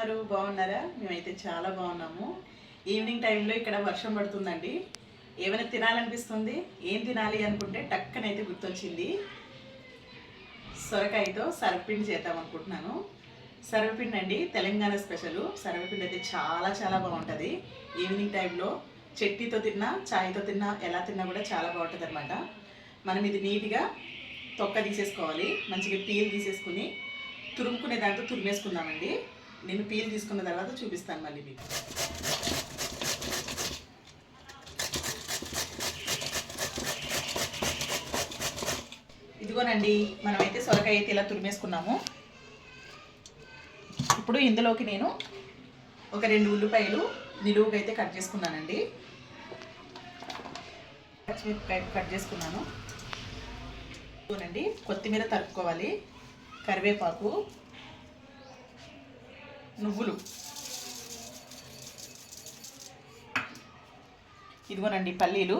ఉన్నారు బాగున్నారా? మేమైతే చాలా బాగున్నాము. ఈవినింగ్ టైంలో ఇక్కడ వర్షం పడుతుందండి. ఏమైనా తినాలనిపిస్తుంది? ఏం తినాలి అనుకుంటే టక్కనైతే గుర్తొచ్చింది. సొరకాయతో సర్వపిండి చేద్దాం అనుకుంటున్నాను. సర్వపిండి అండి తెలంగాణ స్పెషల్ సర్వపిండి అయితే చాలా చాలా బాగుంటుంది. ఈవినింగ్ టైంలో చట్నీతో తిన్నా చాయ్తో తిన్నా ఎలా తిన్నా కూడా చాలా బాగుంటుంది అనమాట మనం ఇది నీట్గా తొక్క తీసేసుకోవాలి. మంచిగా పీల్ తీసేసుకుని తురుముకునే దాంతో తురిమేసుకుందామండి. నేను పీల్ తీసుకున్న తర్వాత చూపిస్తాను మళ్ళీ మీకు. ఇదిగోనండి మనమైతే సొరకాయ అయితే ఇలా తురిమేసుకున్నాము. ఇప్పుడు ఇందులోకి నేను ఒక రెండు ఉల్లిపాయలు నిలువుగా అయితే కట్ చేసుకున్నానండి. పచ్చిమిరపకాయ కట్ చేసుకున్నాను. ఇదిగోనండి కొత్తిమీర తరుపుకోవాలి కరివేపాకు నువ్వులు. ఇదిగోనండి పల్లీలు.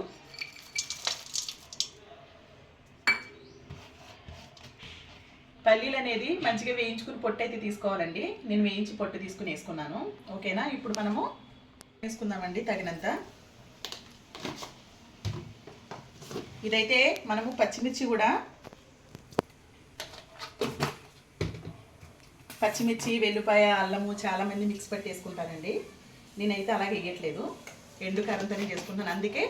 పల్లీలు అనేది మంచిగా వేయించుకుని పొట్టు అయితే తీసుకోవాలండి. నేను వేయించి పొట్టు తీసుకుని వేసుకున్నాను. ఓకేనా? ఇప్పుడు మనము వేసుకుందామండి తగినంత. ఇదైతే మనము పచ్చిమిర్చి కూడా పచ్చిమిర్చి వెల్లుపాయ అల్లము చాలామంది మిక్స్ పట్టి వేసుకుంటారండి నేనైతే అలాగే వేయట్లేదు. ఎండు కారంతోనే చేసుకుంటాను అందుకే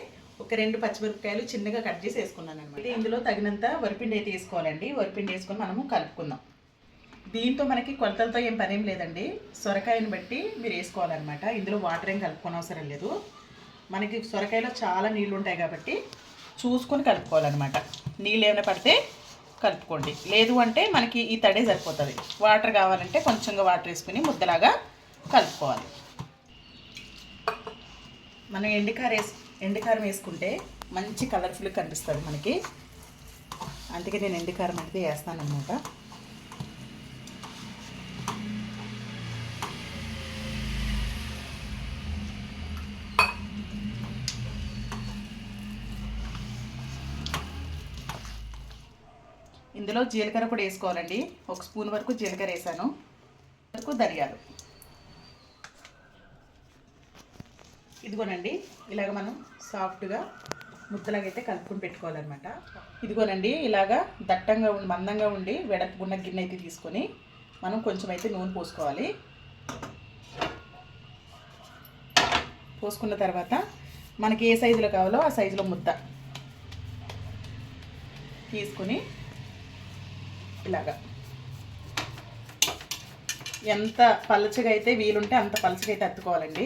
ఒక రెండు పచ్చిమిరపకాయలు చిన్నగా కట్ చేసి వేసుకున్నాను అనమాట ఇందులో తగినంత వరిపిండి అయితే వేసుకోవాలండి. వరిపిండి వేసుకొని మనము కలుపుకుందాం. దీంతో మనకి కొలతలతో ఏం పనేం లేదండి. సొరకాయని బట్టి మీరు వేసుకోవాలన్నమాట. ఇందులో వాటర్ ఏం కలుపుకోని అవసరం లేదు. మనకి సొరకాయలో చాలా నీళ్ళు ఉంటాయి కాబట్టి చూసుకొని కలుపుకోవాలన్నమాట. నీళ్ళు ఏమైనా పడితే కలుపుకోండి. లేదు అంటే మనకి ఈ తడే సరిపోతుంది. వాటర్ కావాలంటే కొంచెంగా వాటర్ వేసుకుని ముద్దలాగా కలుపుకోవాలి. మనం ఎండికారం వేసు ఎండికారం వేసుకుంటే మంచి కలర్ఫుల్ కనిపిస్తుంది మనకి. అందుకే నేను ఎండికారం అనేది వేస్తాను అనమాట ఇందులో జీలకర్ర కూడా వేసుకోవాలండి. ఒక స్పూన్ వరకు జీలకర్ర వేసాను. వరకు ధనియాలు. ఇదిగోనండి ఇలాగ మనం సాఫ్ట్గా ముద్దలాగైతే కలుపుకుని పెట్టుకోవాలన్నమాట. ఇదిగోనండి ఇలాగా దట్టంగా ఉండి మందంగా ఉండి వెడపుకున్న గిన్నె అయితే తీసుకొని మనం కొంచెం అయితే నూనె పోసుకోవాలి. పోసుకున్న తర్వాత మనకి ఏ సైజులో కావాలో ఆ సైజులో ముద్ద. తీసుకుని ఇలాగా. ఎంత పలచగా అయితే వీలుంటే అంత పలచగా అయితే అత్తుకోవాలండి.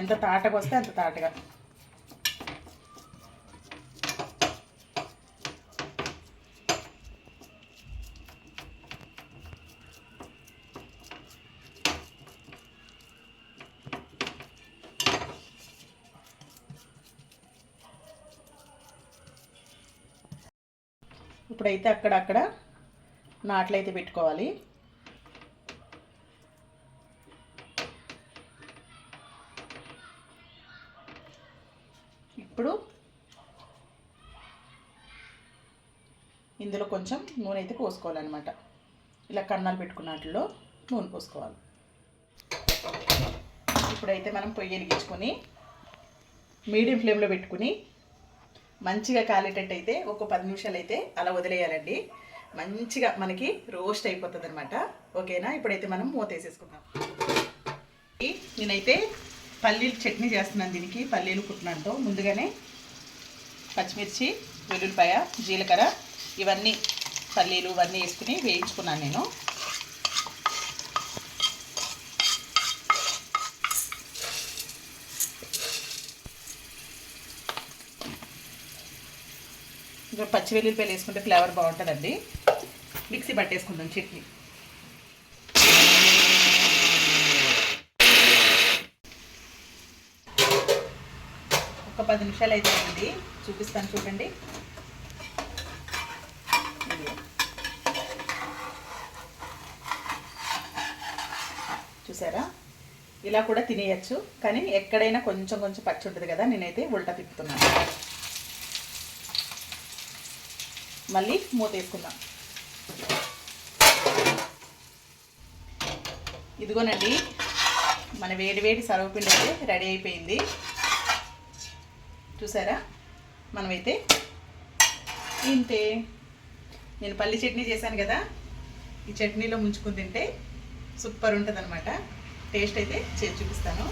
ఎంత తాటగా వస్తే అంత తాటగా. ఇప్పుడైతే అక్కడక్కడ నాట్లయితే పెట్టుకోవాలి. ఇప్పుడు ఇందులో కొంచెం నూనె అయితే పోసుకోవాలన్నమాట. ఇలా కన్నాలు పెట్టుకున్నట్లో నూనె పోసుకోవాలి. ఇప్పుడైతే మనం పొయ్యి వెలిగించుకొని మీడియం ఫ్లేమ్లో పెట్టుకుని మంచిగా కాలేటట్టు అయితే ఒక పది నిమిషాలు అయితే అలా వదిలేయాలండి. మంచిగా మనకి రోస్ట్ అయిపోతుంది అనమాట ఓకేనా? ఇప్పుడైతే మనం మూత వేసేసుకుందాం. నేనైతే పల్లీలు చట్నీ చేస్తున్నాను దీనికి. పల్లీలు కుట్టినంతో ముందుగానే పచ్చిమిర్చి వెల్లుల్లిపాయ జీలకర్ర ఇవన్నీ పల్లీలు ఇవన్నీ వేసుకుని వేయించుకున్నాను నేను. ఇంకా పచ్చి వెల్లుల్లిపాయలు వేసుకుంటే ఫ్లేవర్ బాగుంటుందండి. మిక్సీ పట్టేసుకుందాం చట్నీ. ఒక పది నిమిషాలు అయితే చూపిస్తాను చూడండి. చూసారా? ఇలా కూడా తినేయచ్చు. కానీ ఎక్కడైనా కొంచెం కొంచెం పచ్చి ఉంటుంది కదా నేనైతే ఉల్టా తిప్పుతున్నాను. మళ్ళీ మూత వేసుకుందాం. ఇదిగోనండి మన వేడి వేడి సర్వపిండి అయితే రెడీ అయిపోయింది. చూసారా? మనమైతే ఇంతే. నేను పల్లి చట్నీ చేశాను కదా ఈ చట్నీలో ముంచుకుని తింటే సూపర్ ఉంటుంది అనమాట టేస్ట్ అయితే చేసి చూపిస్తాను.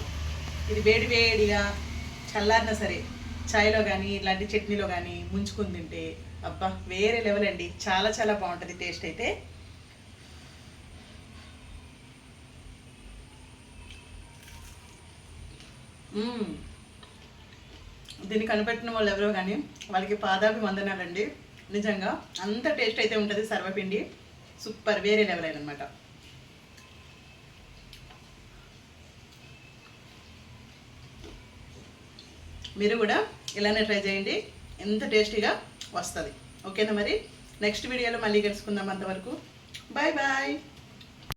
ఇది వేడి వేడిగా చల్లారినా సరే చాయ్లో కానీ ఇలాంటి చట్నీలో కానీ ముంచుకుని తింటే అబ్బా వేరే లెవెల్ అండి. చాలా చాలా బాగుంటుంది టేస్ట్ అయితే. దీన్ని కనిపెట్టిన వాళ్ళు ఎవరో కానీ వాళ్ళకి పాదాభి వందనాలండి. నిజంగా అంత టేస్ట్ అయితే ఉంటుంది సర్వపిండి. సూపర్ వేరే లెవెల్ అనమాట మీరు కూడా ఇలానే ట్రై చేయండి. ఎంత టేస్టీగా వస్తుంది. ఓకేనా మరి? నెక్స్ట్ వీడియోలో మళ్ళీ కలుసుకుందాం అంతవరకు. Bye bye